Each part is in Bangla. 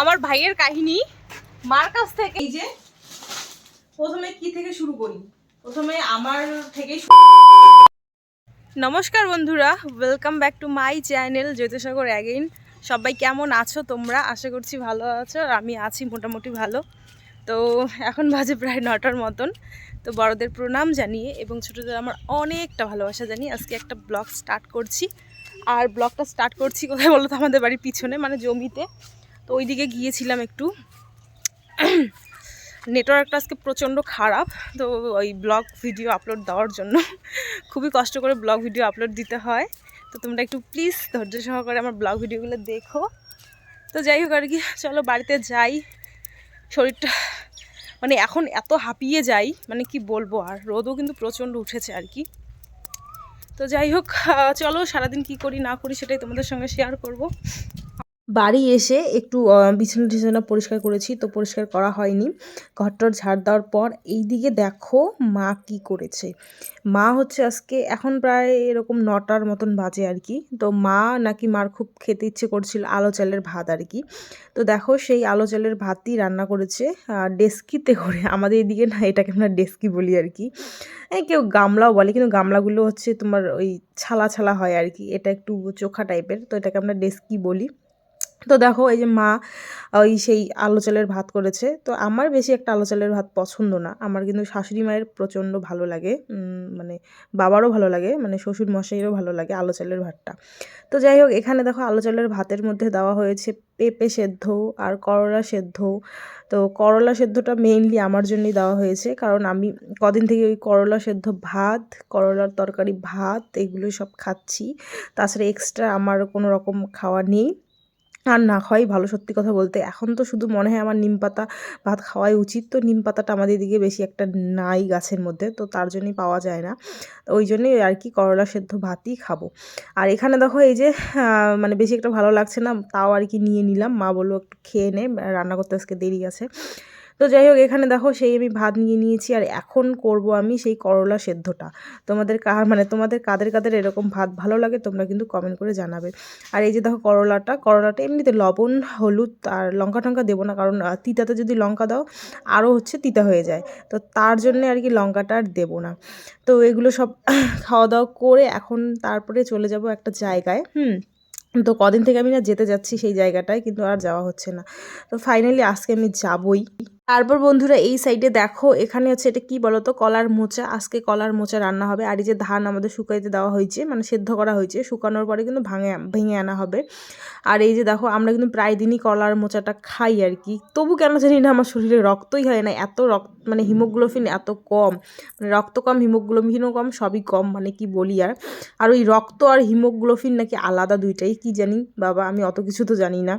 আমার ভাইয়ের কাহিনী মার কাছ থেকে এই যে প্রথমে কি থেকে শুরু করি? প্রথমে আমার থেকেই নমস্কার বন্ধুরা welcome back to my channel Jyotishagar again সবাই কেমন আছো তোমরা? আশা করছি ভালো আছো আর আমি আছি মোটামুটি ভালো। তো এখন বাজে প্রায় নটার মতন। তো বড়দের প্রণাম জানিয়ে এবং ছোটোদের আমার অনেকটা ভালোবাসা জানিয়ে আজকে একটা ব্লগ স্টার্ট করছি। আর ব্লগটা স্টার্ট করছি কোথায় বলো তো আমাদের বাড়ির পিছনে মানে জমিতে। তো ওইদিকে গিয়েছিলাম একটু। নেটওয়ার্কটা আজকে প্রচণ্ড খারাপ, তো ওই ব্লগ ভিডিও আপলোড দেওয়ার জন্য। খুবই কষ্ট করে ব্লগ ভিডিও আপলোড দিতে হয়। তো তোমরা একটু প্লিজ ধৈর্য সহকারে আমার ব্লগ ভিডিওগুলো দেখো। তো যাই হোক আর কি, চলো বাড়িতে যাই। শরীরটা মানে এখন এত হাঁপিয়ে যাই মানে কি বলব আর, রোদও কিন্তু প্রচণ্ড উঠেছে আর কি। তো যাই হোক চলো সারাদিন কি করি না করি সেটাই তোমাদের সঙ্গে শেয়ার করব। বাড়ি এসে একটু বিছানা টিছানা পরিষ্কার করেছি, তো পরিষ্কার করা হয়নি। ঘরটর ঝাড় দেওয়ার পর এই দিকে দেখো মা কি করেছে। মা হচ্ছে আজকে এখন প্রায় এরকম নটার মতন বাজে আর কি। তো মা নাকি মার খুব খেতে ইচ্ছে করছিল আলো চালের ভাত আর কি। তো দেখো সেই আলো চালের ভাতই রান্না করেছে ডেস্কিতে করে। আমাদের এদিকে না এটাকে আমরা ডেস্কি বলি আর কি। কেউ গামলাও বলে, কিন্তু গামলাগুলো হচ্ছে তোমার ওই ছালা ছালা হয় আর কি। এটা একটু চোখা টাইপের তো এটাকে আমরা ডেস্কি বলি। তো দেখো এই যে মা, ওই সেই আলো চালের ভাত করেছে। তো আমার বেশি একটা আলো চালের ভাত পছন্দ না। আমার কিন্তু শাশুড়ি মায়ের প্রচণ্ড ভালো লাগে। মানে বাবারও ভালো লাগে মানে শ্বশুর মশাইয়েরও ভালো লাগে আলো চালের ভাতটা। তো যাই হোক, এখানে দেখো আলো চালের ভাতের মধ্যে দেওয়া হয়েছে পেঁপে সেদ্ধ আর করলা সেদ্ধ। তো করলা সেদ্ধটা মেইনলি আমার জন্যই দেওয়া হয়েছে। কারণ আমি কদিন থেকে ওই করলা সেদ্ধ ভাত, করলার তরকারি ভাত এগুলো সব খাচ্ছি। তাছাড়া এক্সট্রা আমার কোনো রকম খাওয়া নেই। আর না খাওয়াই ভালো, সত্যি কথা বলতে। এখন তো শুধু মনে হয় আমার নিম পাতা ভাত খাওয়াই উচিত। তো নিম পাতাটা আমাদের এদিকে বেশি একটা নাই গাছের মধ্যে, তো তার জন্যই পাওয়া যায় না। ওই জন্যই আর কি করলা সেদ্ধ ভাতই খাব। আর এখানে দেখো এই যে মানে বেশি একটা ভালো লাগছে না, তাও আর কি নিয়ে নিলাম। মা বলল একটু খেয়ে নে, রান্না করতে আজকে দেরি আছে। তো যাই হোক, এখানে দেখো সেই আমি ভাত নিয়ে নিয়েছি আর এখন করব আমি সেই করলা সেদ্ধটা। তোমাদের কার মানে তোমাদের কাদের কাদের এরকম ভাত ভালো লাগে তোমরা কিন্তু কমেন্ট করে জানাবে। আর এই যে দেখো করলাটা করলাটা এমনিতে লবণ, হলুদ আর লঙ্কা টঙ্কা দেবো না, কারণ তিতাতে যদি লঙ্কা দাও, আরও হচ্ছে তিতা হয়ে যায়। তো তার জন্য আর কি লঙ্কাটা আর দেবো না। তো এগুলো সব খাওয়া দাওয়া করে এখন তারপরে চলে যাব একটা জায়গায়, হুম? তো কদিন থেকে আমি না যেতে যাচ্ছি সেই জায়গাটায়, কিন্তু আর যাওয়া হচ্ছে না। তো ফাইনালি আজকে আমি যাবই। তারপর বন্ধুরা এই সাইডে দেখো, এখানে হচ্ছে এটা কি বলতো? কলার মোচা। আজকে কলার মোচা রান্না হবে। আর এই যে ধান আমাদের শুকাইতে দেওয়া হয়েছে মানে সেদ্ধ করা হয়েছে, শুকানোর পরে কিন্তু ভাঙে, ভেঙে আনা হবে। আর এই যে দেখো, আমরা কিন্তু প্রায় দিনই কলার মোচাটা খাই আর কি। তবু কেন জানি না, আমার শরীরে রক্তই হয় না। এত রক্ত মানে হিমোগ্লোবিন এত কম। মানে রক্ত কম হিমোগ্লোবিনও কম, সবই কম মানে কি বলি আর। আর ওই রক্ত আর হিমোগ্লোবিন নাকি আলাদা দুইটাই, কি জানি? বাবা, আমি অত কিছু তো জানি না।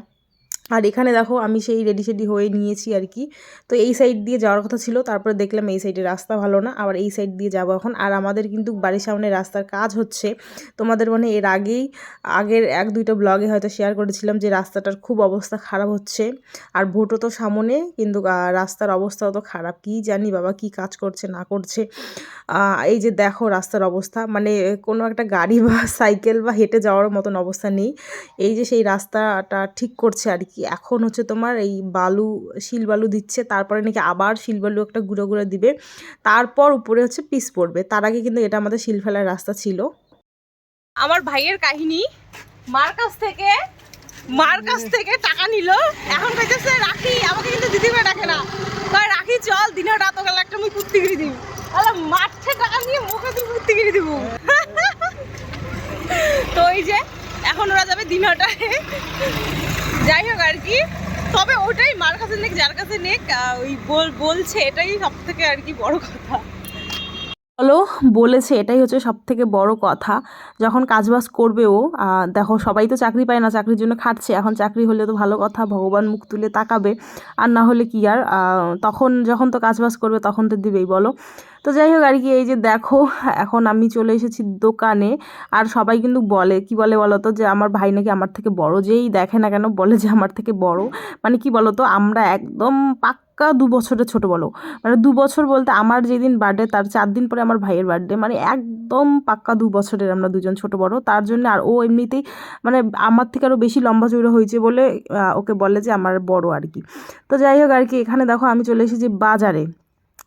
আর এখানে দেখো আমি সেই রেডি সেডি হয়ে নিয়েছি আর কি। তো এই সাইড দিয়ে যাওয়ার কথা ছিল, তারপরে দেখলাম এই সাইডে রাস্তা ভালো না, আবার এই সাইড দিয়ে যাব এখন। আর আমাদের কিন্তু বাড়ির সামনে রাস্তার কাজ হচ্ছে, তোমাদের মানে এর আগেই, আগের এক দুইটা ব্লগে হয়তো শেয়ার করেছিলাম যে রাস্তাটার খুব অবস্থা খারাপ হচ্ছে। আর ভোটও তো সামনে, কিন্তু রাস্তার অবস্থাও তো খারাপ, কি জানি বাবা কি কাজ করছে না করছে। এই যে দেখো রাস্তার অবস্থা মানে কোনো একটা গাড়ি বা সাইকেল বা হেঁটে যাওয়ার মতন অবস্থা নেই। এই যে সেই রাস্তাটা ঠিক করছে আর কি। এখন হচ্ছে তোমার এই বালু, শিল বালু দিচ্ছে, তারপরে নাকি আবার শিল বালু একটা গুঁড়ো গুঁড়ো দিবে। তারপর উপরে হচ্ছে পিস পড়বে। তার আগে কিন্তু এটা আমাদের শিল ফেলার রাস্তা ছিল। আমার ভাইয়ের কাহিনী, মার কাছ থেকে, মার কাছ থেকে টাকা নিল, এখন কইতেছে রাখি আমাকে কিন্তু দিদিমা ডাকে না কয় রাখি চল দিনে রাত গেলে একটা মুই কুর্তিগিরি দিব তাহলে মাঠে টাকা নিয়ে মুখে তুই কুর্তিগিরি দিব তো এই যে এখন ওরা যাবে দিনটায় যাই হোক আর কি তবে ওটাই মার কাছে নেক, যার কাছে নেক ওই বল বলছে, এটাই সব থেকে আর কি বড় কথা। বলো, বলেছে, এটাই হচ্ছে সব থেকে বড় কথা। যখন কাজবাজ করবে ও দেখো, সবাই তো চাকরি পায় না, চাকরির জন্য খাটছে। এখন চাকরি হলে তো ভালো কথা, ভগবান মুখ তুলে তাকাবে। আর না হলে কি আর তখন যখন তো কাজবাজ করবে, তখন তো দিবেই, বলো। তো যাই হোক, আর কি, এই যে দেখো, এখন আমি চলে এসেছি দোকানে, আর সবাই কিন্তু বলে, কি বলে বলো তো, যে আমার ভাই নাকি আমার থেকে বড়, যেই দেখে না কেন বলে যে আমার থেকে বড়। মানে কি বলো তো, আমরা একদম পাক পাক্কা দু বছরের ছোটো বলো। মানে দু বছর বলতে আমার যেদিন বার্থডে তার চার দিন পরে আমার ভাইয়ের বার্থডে মানে একদম পাক্কা দু বছরের আমরা দুজন ছোট বড়ো। তার জন্য আর ও এমনিতেই মানে আমার থেকে আরও বেশি লম্বা চূড়ো হয়েছে বলে ওকে বলে যে আমার বড় আর কি। তো যাই হোক আর কি, এখানে দেখো আমি চলে এসেছি বাজারে।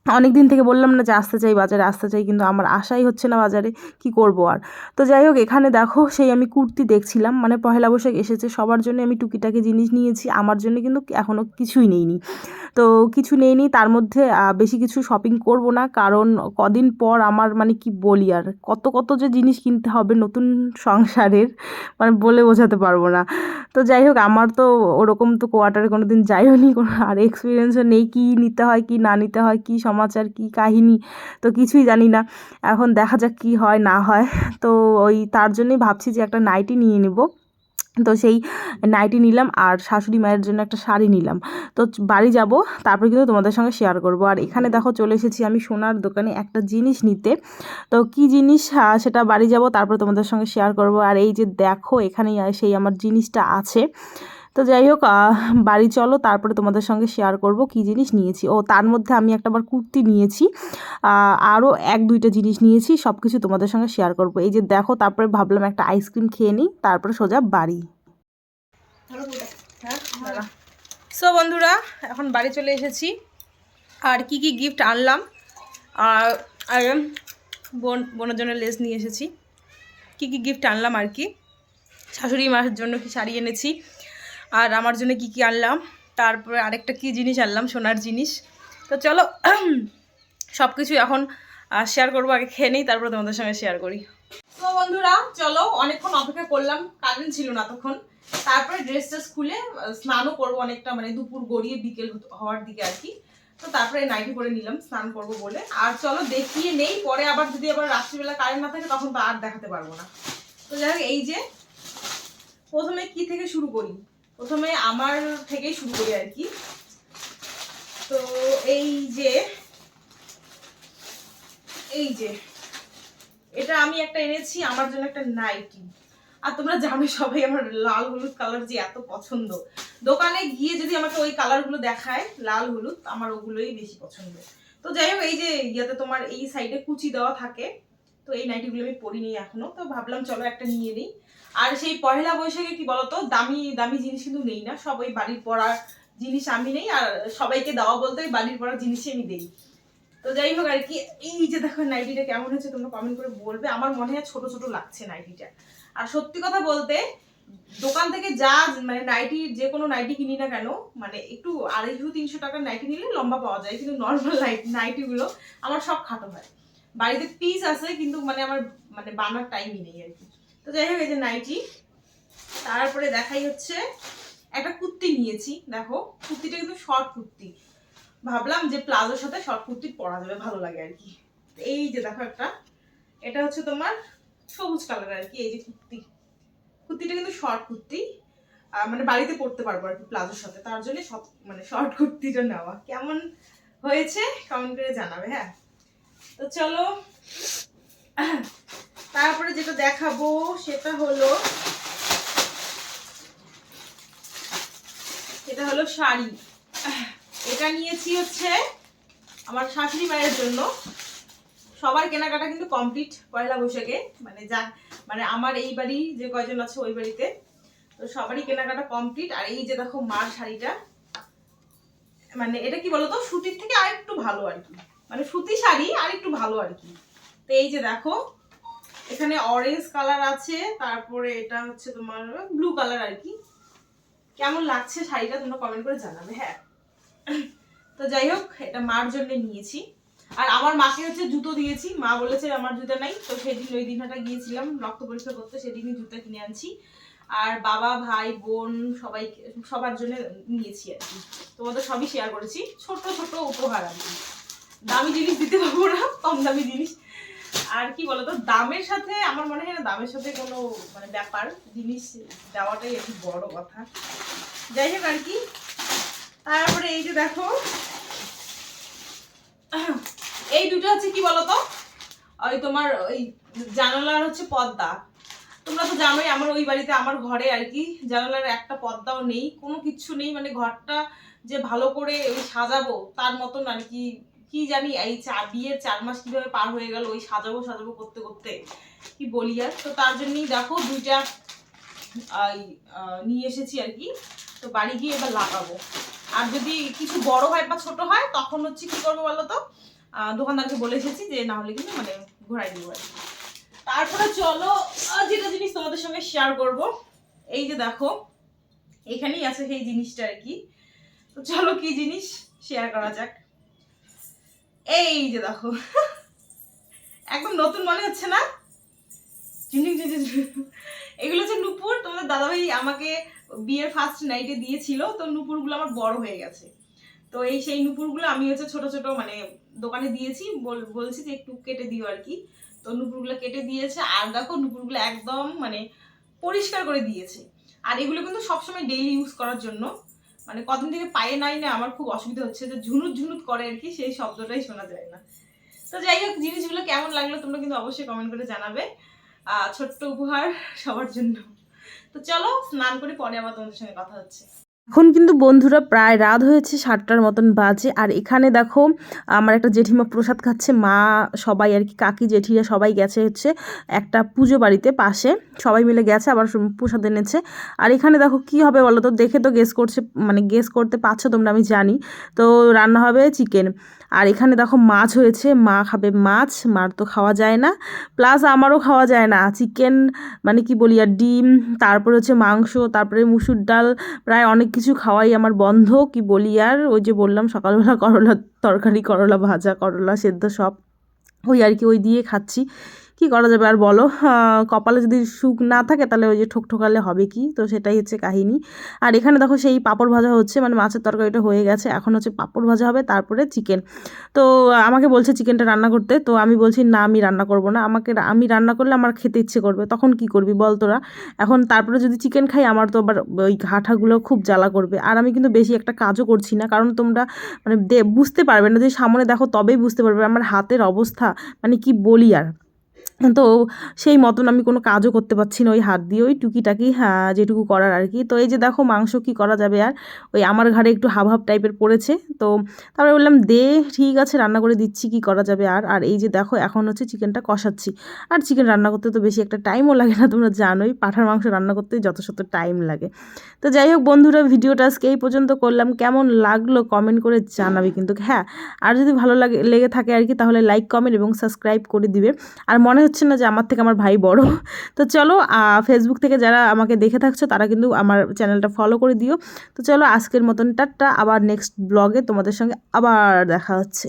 অনেক দিন থেকে বললাম না যে আসতে চাই বাজারে, আসতে চাই কিন্তু আমার আশাই হচ্ছে না বাজারে, কি করব আর? তো যাই হোক, এখানে দেখো সেই আমি কুর্তি দেখছিলাম মানে পহেলা বৈশাখ এসেছে, সবার জন্য আমি টুকিটাকি জিনিস নিয়েছি, আমার জন্য কিন্তু এখনও কিছুই নেইনি। তো কিছু নেইনি, তার মধ্যে বেশি কিছু শপিং করব না, কারণ কদিন পর আমার মানে কি বলি আর, কত কত যে জিনিস কিনতে হবে নতুন সংসারের মানে বলে বোঝাতে পারব না। তো যাই হোক, আমার তো ওরকম তো কোয়ার্টারে কোনো দিন যাইও নি কোনো আর এক্সপিরিয়েন্সও নেই, কী নিতে হয়, কি না নিতে হয়, কি সমাচার কি, কাহিনী তো কিছুই জানি না। এখন দেখা যাক কি হয়, না হয়। তো ওই তার জন্যই ভাবছি যে একটা নাইটি নিয়ে নেব। তো সেই নাইটি নিলাম আর শাশুড়ি মায়ের জন্য একটা শাড়ি নিলাম। তো বাড়ি যাব, তারপর কিন্তু তোমাদের সঙ্গে শেয়ার করব। আর এখানে দেখো চলে এসেছি আমি সোনার দোকানে একটা জিনিস নিতে। তো কি জিনিস সেটা বাড়ি যাব, তারপর তোমাদের সঙ্গে শেয়ার করব। আর এই যে দেখো, এখানেই সেই আমার জিনিসটা আছে। তো যাই হোক বাড়ি চলো, তারপরে তোমাদের সঙ্গে শেয়ার করব কি জিনিস নিয়েছি। ও, তার মধ্যে আমি একটা আবার কুর্তি নিয়েছি আরও এক দুইটা জিনিস নিয়েছি সব কিছু তোমাদের সঙ্গে শেয়ার করব। এই যে দেখো, তারপরে ভাবলাম একটা আইসক্রিম খেয়ে নিই, তারপরে সোজা বাড়ি। সো বন্ধুরা, এখন বাড়ি চলে এসেছি, আর কি কি গিফট আনলাম, আর আর, বোন, বোনের জন্য লেস নিয়ে এসেছি। কি কি গিফট আনলাম আর কি? শাশুড়ি মার জন্য কি শাড়ি এনেছি আর আমার জন্য কি কি আনলাম? তারপরে আরেকটা কি জিনিস আনলাম? সোনার জিনিস। তো চলো সব কিছু এখন শেয়ার করব, আগে খেয়ে নিই, তারপরে তোমাদের সঙ্গে শেয়ার করি। তো বন্ধুরা, চলো, অনেকক্ষণ অপেক্ষা করলাম, কারেন্ট ছিল না তখন। তারপরে ড্রেস ট্রেস খুলে স্নানও করব অনেকটা মানে দুপুর গড়িয়ে বিকেল হওয়ার দিকে আর কি। তো তারপরে নাইটি পরে নিলাম, স্নান করব বলে। আর চলো, দেখিয়ে নেই, পরে আবার যদি আবার রাত্রিবেলা কারেন্ট না থাকে, তখন তো আর দেখাতে পারব না। তো যাই এই যে, প্রথমে কি থেকে শুরু করি? প্রথমে আমার থেকেই শুরু করি আর কি। তো এই যে এই যে, এটা আমি একটা এনেছি, আমার জন্য একটা নাইটি আর তোমরা জানো সবাই আমার লাল হলুদ কালার যে এত পছন্দ। দোকানে গিয়ে যদি আমাকে ওই কালারগুলো দেখায়, লাল হলুদ, আমার ওগুলোই বেশি পছন্দ। তো যাই হোক, এই যে ইয়েতে তোমার এই সাইডে কুচি দেওয়া থাকে, তো এই নাইটিগুলো আমি পরিনি এখনও। তো ভাবলাম চলো একটা নিয়ে নিই। আর সেই পহেলা বৈশাখে কি বলতো, দামি দামি জিনিস কিন্তু নেই না। সব ওই বাড়ির পড়ার জিনিস আমি নেই আর সবাইকে দেওয়া বলতে ওই বাড়ির পড়ার জিনিসই আমি দেই। তো যাই হোক আর কি, এই যে দেখো নাইটিটা কেমন হয়েছে তোমরা কমেন্ট করে বলবে। আমার মনে হয় ছোট ছোট লাগছে নাইটিটা। আর সত্যি কথা বলতে, দোকান থেকে যা মানে নাইটি, যে কোনো নাইটি কিনি না কেন মানে একটু আড়াইশো, তিনশো টাকার নাইটি নিলে লম্বা পাওয়া যায়। কিন্তু নর্মাল নাইটিগুলো আমার সব খাটো হয়। বাড়িতে পিস আছে, কিন্তু মানে আমার মানে বানার টাইমই নেই আর কি। তো যাই হোক, এই যে নাইটি। তারপরে দেখাই হচ্ছে, একটা কুর্তি নিয়েছি, দেখো। কুর্তিটা কিন্তু শর্ট কুর্তি। ভাবলাম যে প্লাজোর সাথে শর্ট কুর্তি পরা যাবে, ভালো লাগে আর কি। এই যে দেখো একটা, এটা হচ্ছে তোমার সবুজ কালার আর কি, এই যে কুর্তি। কুর্তিটা কিন্তু শর্ট কুর্তি। মানে বাড়িতে পরতে পারব আর কি প্লাজোর সাথে, তার জন্য সব মানে শর্ট কুর্তিটা নেওয়া। কেমন হয়েছে কমেন্ট করে জানাবে হ্যাঁ? তো চলো তারপরে যেটা দেখাবো সেটা হলো, এটা হলো শাড়ি। এটা নিয়েছি হচ্ছে আমার শাশুড়ি মায়ের জন্য। সবার কেনাকাটা কিন্তু কমপ্লিট পয়লা বৈশাখে। মানে যা মানে আমার এই বাড়ি যে কয়জন আছে ওই বাড়িতে। তো সবারই কেনাকাটা কমপ্লিট। আর এই যে দেখো মার শাড়িটা মানে এটা কি বলতো, সুতির থেকে আরেকটু ভালো আর কি। মানে সুতি শাড়ি আর একটু ভালো আর কি। তো এই যে দেখো এখানে অরেঞ্জ কালার আছে, তারপরে এটা হচ্ছে তোমার ব্লু কালার আর কি কেমন লাগছে শাড়িটা তোমরা কমেন্ট করে জানাবে হ্যাঁ। তো যাই হোক, এটা মার জন্য নিয়েছি। আর আমার মাকে হচ্ছে জুতো দিয়েছি, মা বলেছে আমার জুতো নাই, তো সেদিন ওই দিনটা গিয়েছিলাম, রক্ত পরীক্ষা করতে, সেদিনই জুতো কিনে আনছি। আর বাবা, ভাই, বোন, সবাই, সবার জন্য নিয়েছি আর কি। তোমাদের সবই শেয়ার করেছি, ছোট ছোট উপহার আর কি। দামি জিনিস দিতে পারব না, কম দামি জিনিস। আর কি বলতো, দামের সাথে, আমার মনে হয় না দামের সাথে কোনো মানে ব্যাপার, জিনিস দেওয়াটাই একটু বড় কথা। যাই হোক আর কি, তারপরে এই যে দেখো, এই দুটো হচ্ছে কি বলতো? ওই তোমার ওই জানালার হচ্ছে পদ্মা। তোমরা তো জানোই, আমার ওই বাড়িতে, আমার ঘরে আর কি, জানালার একটা পদ্মাও নেই, কোনো কিছু নেই মানে ঘরটা যে ভালো করে ওই সাজাবো, তার মতন আর কি কি জানি এই চা বিয়ের চার মাস কীভাবে পার হয়ে গেল, ওই সাজাবো সাজাবো করতে করতে কি বলি আর? তো তার জন্যই দেখো দুইটা নিয়ে এসেছি আর কি। তো বাড়ি গিয়ে এবার লাগাবো। আর যদি কিছু বড় হয় বা ছোট হয়, তখন হচ্ছে কি করব বলো তো? দোকানদারকে বলে এসেছি যে না হলে কিন্তু মানে ঘোরাই দিব আর তারপরে চলো যেটা জিনিস তোমাদের সঙ্গে শেয়ার করব। এই যে দেখো, এখানেই আছে সেই জিনিসটা আর কি। তো চলো কি জিনিস? শেয়ার করা যাক। এই যে দেখো। একদম নতুন মনে হচ্ছে না। এগুলো হচ্ছে নুপুর, তোমাদের দাদাভাই আমাকে বিয়ের ফার্স্ট নাইটে দিয়েছিল, তো নুপুরগুলো আমার বড় হয়ে গেছে। তো এই সেই নুপুরগুলো আমি হচ্ছে ছোট ছোট মানে দোকানে দিয়েছি বলছি যে একটু কেটে দিও আর কি। তো নুপুরগুলো কেটে দিয়েছে, আর দেখো নুপুরগুলো একদম মানে পরিষ্কার করে দিয়েছে। আর এগুলো কিন্তু সবসময় ডেইলি ইউজ করার জন্য। মানে কদিন থেকে পায়ে নাই না, আমার খুব অসুবিধা হচ্ছে, যে ঝুনুত ঝুনুত করে আর কি, সেই শব্দটাই শোনা যায় না। তো যাই হোক, জিনিসগুলো কেমন লাগল তোমরা কিন্তু অবশ্যই কমেন্ট করে জানাবে। ছোট্ট উপহার সবার জন্য। তো চলো, স্নান করে পরে আবার তোমাদের সঙ্গে কথা হচ্ছে। এখন কিন্তু বন্ধুরা প্রায় রাত হয়েছে সাতটার মতন বাজে, আর এখানে দেখো আমার একটা জেঠিমা প্রসাদ খাচ্ছে, মা সবাই আর কি, কাকি, জেঠিরা সবাই গেছে হচ্ছে একটা পুজো বাড়িতে পাশে, সবাই মিলে গেছে, আবার প্রসাদ এনেছে। আর এখানে দেখো কি হবে বলো তো দেখে তো গেস করছে মানে গেস করতে পারছ তোমরা, আমি জানি। তো রান্না হবে চিকেন আর এখানে দেখো মাছ হয়েছে, মা খাবে মাছ, মার তো খাওয়া যায় না। প্লাস আমারও খাওয়া যায় না চিকেন মানে কি বলি, আর ডিম, তারপরে হচ্ছে মাংস, তারপরে মুসুর ডাল, প্রায় অনেক কিছু খাওয়াই আমার বন্ধ, কি বলি? আর ওই যে বললাম, সকালবেলা করলা তরকারি, করলা ভাজা, করলা সেদ্ধ সব। ওই আর কি, ওই দিয়ে খাচ্ছি। কি করা যাবে? আর বলো কপালে যদি সুখ না থাকে তাহলে ওই যে ঠোকঠোকালে হবে কি? তো সেটাই হচ্ছে কাহিনী। আর এখানে দেখো সেই পাঁপড় ভাজা হচ্ছে মানে মাছের তরকারিটা হয়ে গেছে। এখন হচ্ছে পাঁপড় ভাজা হবে, তারপরে চিকেন তো আমাকে বলছে চিকেনটা রান্না করতে, তো আমি বলছি, না, আমি রান্না করব না। আমাকে আমি রান্না করলে আমার খেতে ইচ্ছে করবে, তখন কি করবি বল তোরা? এখন তারপরে যদি চিকেন খাই, আমার তো আবার ওই ঘাটাগুলো খুব জ্বালা করবে। আর আমি কিন্তু বেশি একটা কাজও করছি না, কারণ তোমরা মানে বুঝতে পারবে না যে সামনে দেখো তবেই বুঝতে পারবে আমার হাতের অবস্থা মানে কি বলি আর। তো সেই মতন আমি কোনো কাজও করতে পারছি না। ওই হাত দিয়ে, ওই টুকিটাকি হ্যাঁ যেটুকু করার আর কি। তো এই যে দেখো, মাংস কি করা যাবে আর? ওই আমার ঘাড়ে একটু হাব হাব টাইপের পড়েছে। তো তারপরে বললাম, দে, ঠিক আছে, রান্না করে দিচ্ছি, কি করা যাবে আর? আর এই যে দেখো, এখন হচ্ছে চিকেনটা কষাচ্ছি। আর চিকেন রান্না করতে তো বেশি একটা টাইমও লাগে না, তোমরা জানোই। পাঠার মাংস রান্না করতে শত টাইম লাগে। তো যাই হোক বন্ধুরা, ভিডিওটা আজকে এই পর্যন্ত করলাম। কেমন লাগল কমেন্ট করে জানাবে কিন্তু হ্যাঁ। আর যদি ভালো লাগে, লেগে থাকে আর কি, তাহলে লাইক কমেন্ট এবং সাবস্ক্রাইব করে দিবে। আর মনে হচ্ছে না যে আমার থেকে আমার ভাই বড়। তো চলো ফেসবুক থেকে যারা আমাকে দেখে থাকছো, তারা কিন্তু আমার চ্যানেলটা ফলো করে দিও। তো চলো, আজকের মতন টাট্টা আবার নেক্সট ব্লগে তোমাদের সঙ্গে আবার দেখা হচ্ছে।